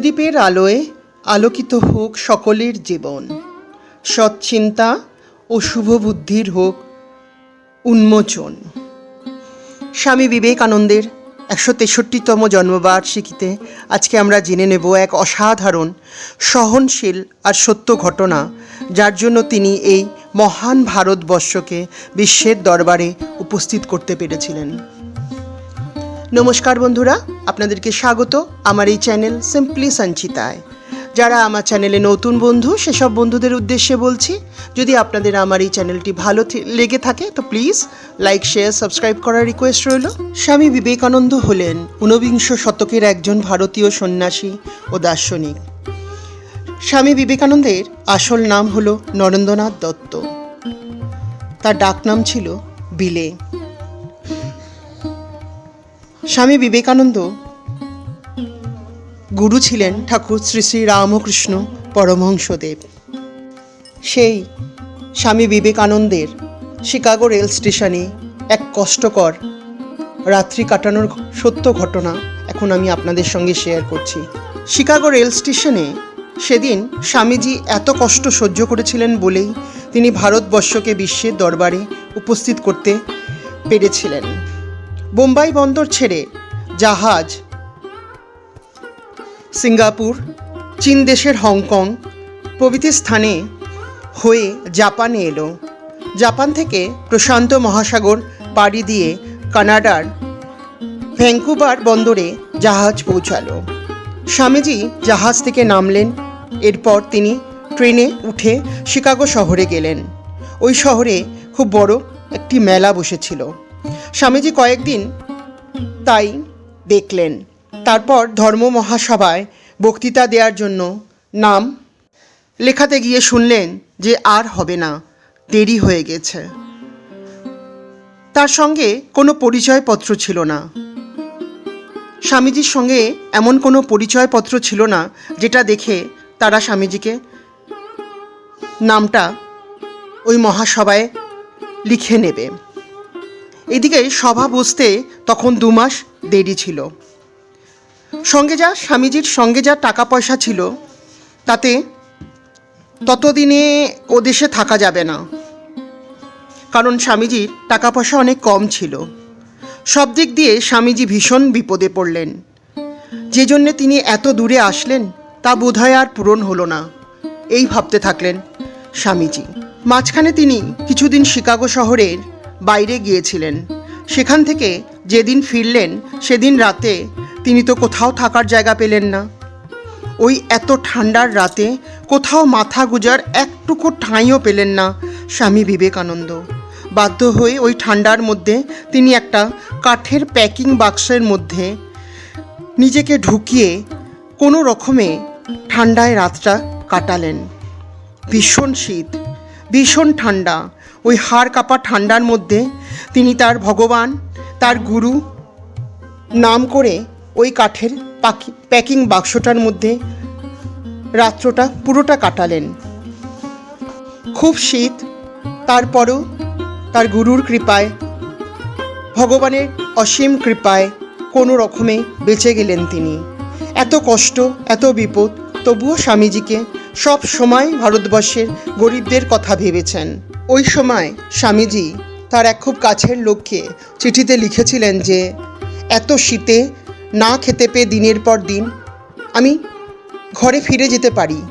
প্রদীপের আলোয় আলোকিত হোক সকলের জীবন। সৎচিন্তা ও শুভ বুদ্ধির হোক উন্মোচন। স্বামী বিবেকানন্দের একশো তেষট্টিতম জন্মবার্ষিকীতে আজকে আমরা জেনে নেব এক অসাধারণ, সহনশীল আর সত্য ঘটনা, যার জন্য তিনি এই মহান ভারতবর্ষকে বিশ্বের দরবারে উপস্থিত করতে পেরেছিলেন। নমস্কার বন্ধুরা, আপনাদেরকে স্বাগত আমার এই চ্যানেল সিম্পলি সঞ্চিতায় যারা আমার চ্যানেলে নতুন বন্ধু, সেসব বন্ধুদের উদ্দেশ্যে বলছি, যদি আপনাদের আমার এই চ্যানেলটি ভালো লেগে থাকে, তো প্লিজ লাইক শেয়ার সাবস্ক্রাইব করার রিকোয়েস্ট রইল। স্বামী বিবেকানন্দ হলেন ঊনবিংশ শতকের একজন ভারতীয় সন্ন্যাসী ও দার্শনিক। স্বামী বিবেকানন্দের আসল নাম হলো নরেন্দ্রনাথ দত্ত। তার ডাকনাম ছিল বিলে। স্বামী বিবেকানন্দ। গুরু ছিলেন ঠাকুর শ্রী শ্রী রামকৃষ্ণ পরমহংসদেব। সেই স্বামী বিবেকানন্দের শিকাগো রেল স্টেশনে এক কষ্টকর রাত্রি কাটানোর সত্য ঘটনা এখন আমি আপনাদের সঙ্গে শেয়ার করছি। শিকাগো রেল স্টেশনে সেদিন স্বামীজি এত কষ্ট সহ্য করেছিলেন বলেই তিনি ভারতবর্ষকে বিশ্বের দরবারে উপস্থিত করতে পেরেছিলেন। বোম্বাই বন্দর ছেড়ে জাহাজ। সিঙ্গাপুর, চীন দেশের হংকং প্রভৃতি স্থানে হয়ে জাপানে এলো। জাপান থেকে প্রশান্ত মহাসাগর পাড়ি দিয়ে কানাডার ভ্যাঙ্কুভার বন্দরে জাহাজ পৌঁছালো। স্বামীজি জাহাজ থেকে নামলেন, এরপর তিনি ট্রেনে উঠে শিকাগো শহরে গেলেন। ওই শহরে খুব বড় একটি মেলা বসেছিল। স্বামীজি কয়েকদিন তাই দেখলেন। তারপর ধর্ম মহাসভায় বক্তৃতা দেওয়ার জন্য নাম লেখাতে গিয়ে শুনলেন যে আর হবে না, দেরি হয়ে গেছে। তার সঙ্গে কোনো পরিচয়পত্র ছিল না। স্বামীজির সঙ্গে এমন কোনো পরিচয়পত্র ছিল না যেটা দেখে তারা স্বামীজিকে নামটা ওই মহাসভায় লিখে নেবে। এদিকে সভা বসতে তখন দু মাস দেরি ছিল। সঙ্গে যা স্বামীজির সঙ্গে যা টাকা পয়সা ছিল, তাতে ততদিনে ও দেশে থাকা যাবে না। কারণ স্বামীজির টাকা পয়সা অনেক কম ছিল। সব দিক দিয়ে স্বামীজি ভীষণ বিপদে পড়লেন। যে জন্যে তিনি এত দূরে আসলেন, তা বোধহয় আর পূরণ হলো না। এই ভাবতে থাকলেন স্বামীজি। মাঝখানে তিনি কিছুদিন শিকাগো শহরের বাইরে গিয়েছিলেন। সেখান থেকে যেদিন ফিরলেন, সেদিন রাতে তিনি তো কোথাও থাকার জায়গা পেলেন না। ওই এত ঠান্ডার রাতে কোথাও মাথা গুজার একটুকু ঠাঁইও পেলেন না স্বামী বিবেকানন্দ। বাধ্য হয়ে ওই ঠান্ডার মধ্যে তিনি একটা কাঠের প্যাকিং বাক্সের মধ্যে নিজেকে ঢুকিয়ে কোনো রকমে ঠান্ডায় রাতটা কাটালেন। ভীষণ শীত, ভীষণ ঠান্ডা ওই হাড় কাপা ঠান্ডার মধ্যে তিনি তার ভগবান, তার গুরু নাম করে ওই কাঠের পাখি প্যাকিং বাক্সটার মধ্যে রাত্রটা পুরোটা কাটালেন। খুব শীত, তারপরও তার গুরুর কৃপায়, ভগবানের অসীম কৃপায় কোনো রকমে বেঁচে গেলেন তিনি। এত কষ্ট, এত বিপদ তবুও স্বামীজিকে সব সময় ভারতবর্ষের গরিবদের কথা ভেবেছেন। ওই সময় স্বামীজি তার এক খুব কাছের লোককে চিঠিতে লিখেছিলেন যে, এত শীতে না খেতে পেয়ে দিনের পর দিন আমি ঘরে ফিরে যেতে পারি।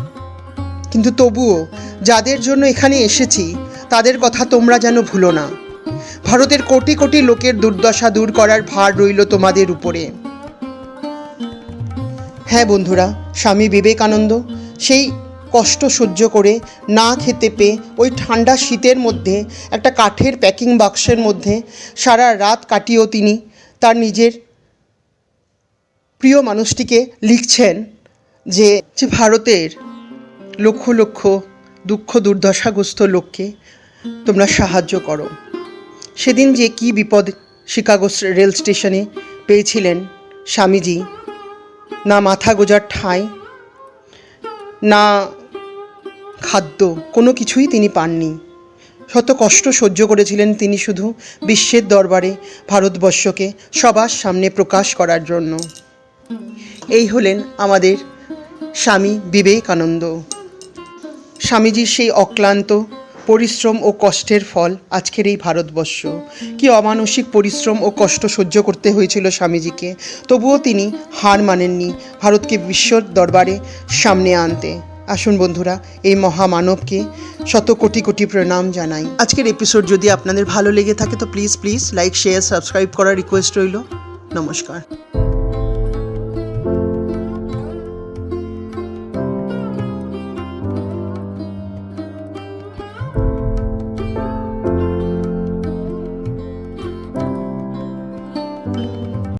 কিন্তু তবুও যাদের জন্য এখানে এসেছি, তাদের কথা তোমরা যেন ভুলো না। ভারতের কোটি কোটি লোকের দুর্দশা দূর করার ভার রইল তোমাদের উপরে। হ্যাঁ বন্ধুরা, স্বামী বিবেকানন্দ সেই কষ্ট সহ্য করে না খেতে পেয়ে ওই ঠান্ডা শীতের মধ্যে একটা কাঠের প্যাকিং বাক্সের মধ্যে সারা রাত কাটিয়েও তিনি তার নিজের প্রিয় মানুষটিকে লিখছেন যে ভারতের লক্ষ লক্ষ দুঃখ দুর্দশাগ্রস্ত লোককে তোমরা সাহায্য করো। সেদিন যে কি বিপদ শিকাগো রেল স্টেশনে পেয়েছিলেন স্বামীজি না মাথা গোজার ঠাঁই, না খাদ্য, কোনো কিছুই তিনি পাননি। শত কষ্ট সহ্য করেছিলেন তিনি শুধু বিশ্বের দরবারে, ভারতবর্ষকে সবার সামনে প্রকাশ করার জন্য। এই হলেন আমাদের স্বামী বিবেকানন্দ। স্বামীজির সেই অক্লান্ত পরিশ্রম ও কষ্টের ফল আজকের এই ভারতবর্ষ। কি অমানসিক পরিশ্রম ও কষ্ট সহ্য করতে হয়েছিল স্বামীজিকে, তবুও তিনি হার মানেননি ভারতকে বিশ্বর দরবারে সামনে আনতে। আসুন বন্ধুরা, এই মহামানবকে শত কোটি কোটি প্রণাম জানাই। আজকের এপিসোড যদি আপনাদের ভালো লেগে থাকে, তো please please like share subscribe করার রিকোয়েস্ট রইল। নমস্কার।